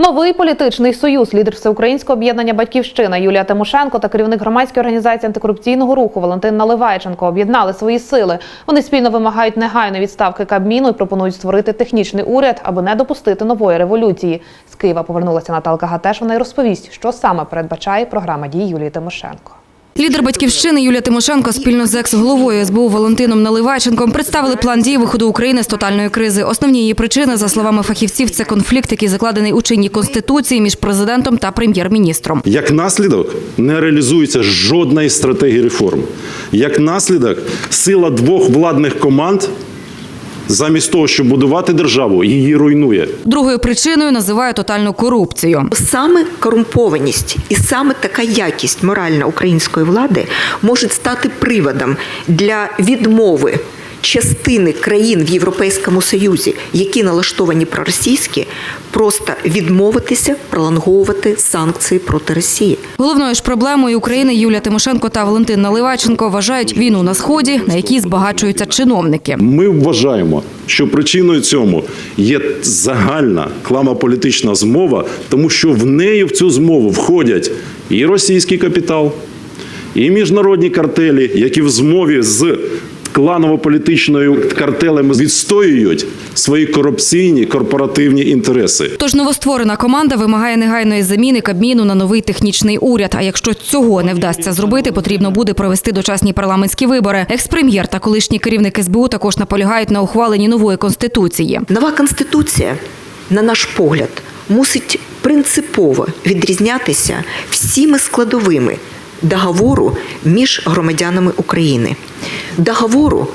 Новий політичний союз, лідер всеукраїнського об'єднання Батьківщина Юлія Тимошенко та керівник громадської організації антикорупційного руху Валентин Наливайченко об'єднали свої сили. Вони спільно вимагають негайної відставки Кабміну і пропонують створити технічний уряд, аби не допустити нової революції. З Києва повернулася Наталка Гатеш. Вона й розповість, що саме передбачає програма дій Юлії Тимошенко. Лідер батьківщини Юлія Тимошенко спільно з екс-головою СБУ Валентином Наливайченком представили план дій виходу України з тотальної кризи. Основні її причини, за словами фахівців, це конфлікт, який закладений у чинній конституції між президентом та прем'єр-міністром. Як наслідок не реалізується жодної стратегії реформ. Як наслідок, сила двох владних команд, замість того, щоб будувати державу, її руйнує. Другою причиною називає тотальну корупцію. Саме корумпованість і саме така якість моральна української влади може стати приводом для відмови частини країн в Європейському Союзі, які налаштовані проросійські, просто відмовитися пролонговувати санкції проти Росії. Головною ж проблемою України Юлія Тимошенко та Валентин Наливайченко вважають війну на сході, на якій збагачуються чиновники. Ми вважаємо, що причиною цьому є загальна кламополітична змова, тому що в неї в цю змову входять і російський капітал, і міжнародні картелі, які в змові з кланово-політичною картелем відстоюють свої корупційні корпоративні інтереси. Тож новостворена команда вимагає негайної заміни Кабміну на новий технічний уряд. А якщо цього не вдасться зробити, потрібно буде провести дочасні парламентські вибори. Екс-прем'єр та колишній керівник СБУ також наполягають на ухваленні нової конституції. Нова конституція, на наш погляд, мусить принципово відрізнятися всіми складовими договору між громадянами України. Договору,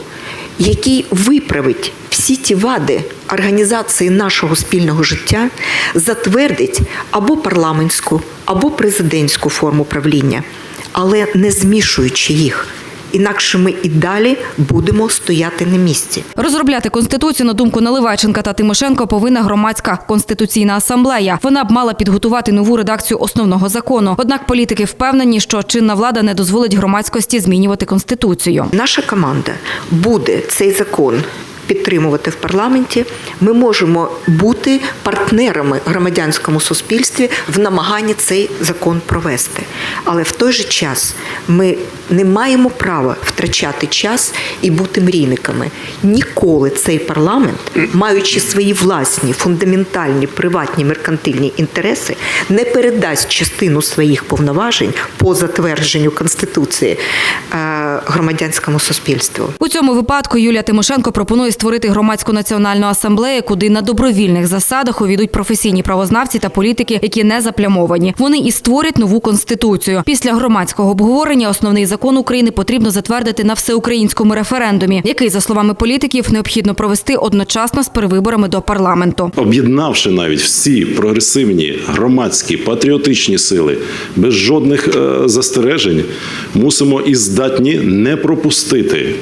який виправить всі ті вади організації нашого спільного життя, затвердить або парламентську, або президентську форму правління, але не змішуючи їх. Інакше ми і далі будемо стояти на місці. Розробляти конституцію на думку Наливайченка та Тимошенко повинна громадська конституційна асамблея. Вона б мала підготувати нову редакцію основного закону. Однак політики впевнені, що чинна влада не дозволить громадськості змінювати конституцію. Наша команда буде цей закон підтримувати в парламенті. Ми можемо бути партнерами громадянському суспільстві в намаганні цей закон провести. Але в той же час ми не маємо права втрачати час і бути мрійниками. Ніколи цей парламент, маючи свої власні фундаментальні приватні меркантильні інтереси, не передасть частину своїх повноважень по затвердженню конституції е, громадянському суспільству. У цьому випадку Юлія Тимошенко пропонує створити громадську національну асамблею, куди на добровільних засадах увійдуть професійні правознавці та політики, які не заплямовані. Вони і створять нову конституцію. Після громадського обговорення основний закон України потрібно затвердити на всеукраїнському референдумі, який, за словами політиків, необхідно провести одночасно з перевиборами до парламенту. об'єднавши навіть всі прогресивні громадські патріотичні сили без жодних е, застережень, мусимо і здатні не пропустити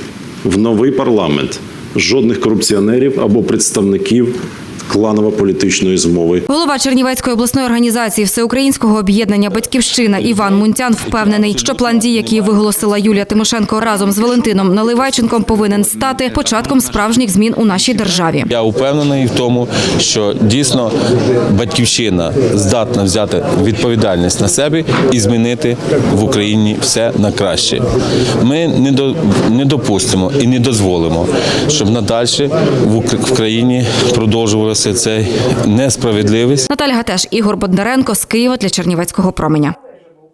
в новий парламент жодних корупціонерів або представників кланово-політичної змови. Голова Чернівецької обласної організації Всеукраїнського об'єднання Батьківщина Іван Мунтян впевнений, що план дій, який виголосила Юлія Тимошенко разом з Валентином Наливайченком, повинен стати початком справжніх змін у нашій державі. Я упевнений в тому, що дійсно батьківщина здатна взяти відповідальність на себе і змінити в Україні все на краще. Ми не до не допустимо і не дозволимо, щоб надальше в Ук- в країні це несправедливість. Наталя Гатеш, Ігор Бондаренко з Києва для Чернівецького променя.